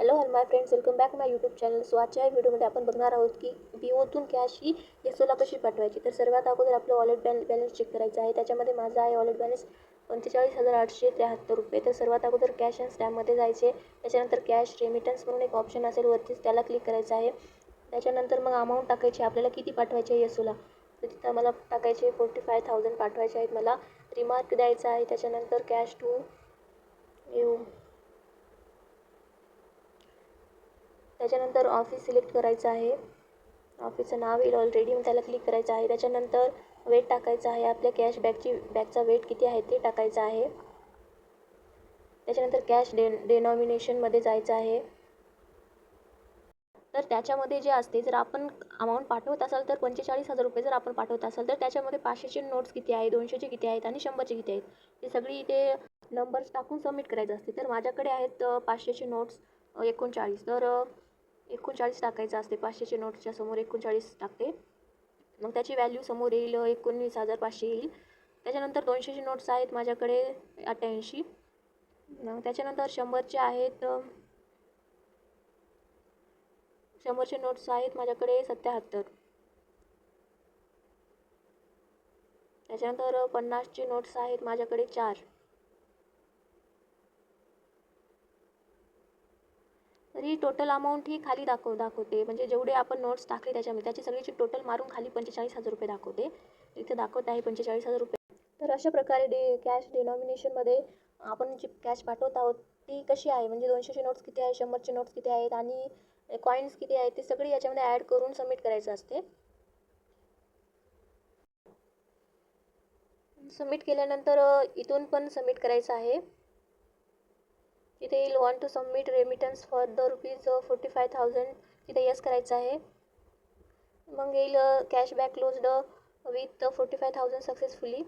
Hello hello my friends welcome back my YouTube channel so आजच्या व्हिडिओमध्ये आपण बघणार आहोत की बिओतून कॅश ही येसोला कशी पाठवायची? तर सर्वात अगोदर आपलं वॉलेट बॅल बॅलन्स चेक करायचं आहे. त्याच्यामध्ये माझा आहे वॉलेट बॅलन्स पंचेचाळीस हजार आठशे त्र्याहत्तर रुपये. तर सर्वात अगोदर कॅश अँड स्टॅम्पमध्ये जायचे. त्याच्यानंतर कॅश रेमिटन्स म्हणून एक ऑप्शन असेल वरतीच त्याला क्लिक करायचं आहे. त्याच्यानंतर मग अमाऊंट टाकायची आपल्याला किती पाठवायची आहे येसोला तर तिथं मला टाकायचे फोर्टी फाय थाउजंड पाठवायचे आहेत. मला रिमार्क द्यायचा आहे. त्याच्यानंतर कॅश टू त्याच्यानंतर ऑफिस सिलेक्ट करायचं आहे. ऑफिसचं नाव येईल ऑलरेडी मग त्याला क्लिक करायचं आहे. त्याच्यानंतर वेट टाकायचं आहे. आपल्या कॅशबॅकची बॅगचा वेट किती आहे ते टाकायचं आहे. त्याच्यानंतर कॅश डे डेनॉमिनेशनमध्ये जायचं आहे. तर त्याच्यामध्ये जे असते जर आपण अमाऊंट पाठवत असाल तर पंचेचाळीस हजार रुपये जर आपण पाठवत असाल तर त्याच्यामध्ये पाचशेचे नोट्स किती आहे दोनशेचे किती आहेत आणि शंभरचे किती आहेत? हे सगळी इथे नंबर्स टाकून सबमिट करायचं असते. तर माझ्याकडे आहेत पाचशेचे नोट्स एकोणचाळीस. तर एकोणचाळीस टाकायचं असते पाचशेच्या नोटच्या समोर एकोणचाळीस टाकते. मग त्याची व्हॅल्यू समोर येईल एकोणवीस हजार पाचशे येईल. त्याच्यानंतर दोनशेचे नोट्स आहेत माझ्याकडे अठ्ठ्याऐंशी. मग त्याच्यानंतर शंभरचे आहेत शंभरचे नोट्स आहेत माझ्याकडे सत्याहत्तर. त्याच्यानंतर पन्नासचे नोट्स आहेत माझ्याकडे चार. तर ही टोटल अमाऊंट ही खाली दाखव दाखवते. म्हणजे जेवढे आपण नोट्स टाकले त्याच्यामध्ये त्याची सगळीची टोटल मारून खाली पंचेचाळीस हजार रुपये दाखवते. इथे दाखवत आहे पंचेचाळीस हजार रुपये. तर अशा प्रकारे डे कॅश डिनॉमिनेशनमध्ये आपण जी कॅश पाठवत आहोत ती कशी आहे? म्हणजे दोनशेचे नोट्स किती आहे शंभरचे नोट्स किती आहेत आणि कॉईन्स किती आहेत ते सगळी याच्यामध्ये ॲड करून सबमिट करायचं असते. सबमिट केल्यानंतर इथून पण सबमिट करायचं आहे. तिथे येईल one two submit remittance for the rupees forty five thousand तिथे यस करायचं आहे. मग येईल cashback closed with forty five thousand successfully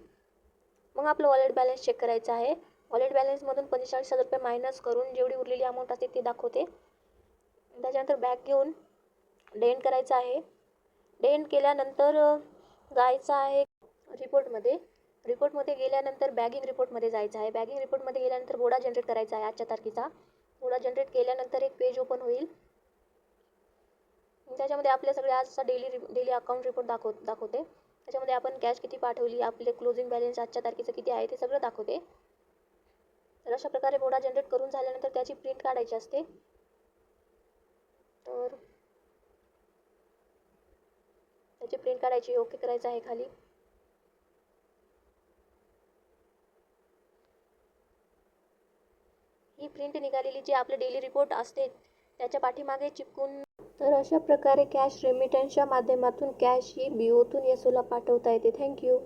मग आपलं वॉलेट बॅलन्स चेक करायचं आहे. वॉलेट बॅलन्समधून पंचेचाळीस हजार रुपये मायनस करून जेवढी उरलेली अमाऊंट असते ती दाखवते. त्याच्यानंतर बॅक घेऊन डेंट करायचं आहे. डेंट केल्यानंतर uh, जायचं आहे रिपोर्टमध्ये रिपोर्टमध्ये गेल्यानंतर बॅगिंग रिपोर्टमध्ये जायचं आहे. बॅगिंग रिपोर्टमध्ये गेल्यानंतर बोडा जनरेट करायचा आहे आजच्या तारखेचा. बोडा जनरेट केल्यानंतर एक पेज ओपन होईल. त्याच्यामध्ये आपल्या सगळे आजचा डेली डेली अकाउंट रिपोर्ट दाखव दाखवते. त्याच्यामध्ये आपण कॅश किती पाठवली आपले क्लोजिंग बॅलन्स आजच्या तारखेचं किती आहे ते सगळं दाखवते. तर अशा प्रकारे बोडा जनरेट करून झाल्यानंतर त्याची प्रिंट काढायची असते. तर त्याची प्रिंट काढायची ओके करायचं आहे खाली. ही प्रिंट निघालेली जी आपले डेली रिपोर्ट असते त्याच्या पाठीमागे चिपकून तर अशा प्रकारे कॅश रेमिटन्सच्या माध्यमातून कॅश ही बी ओतून येसोला पाठवता येते. थँक्यू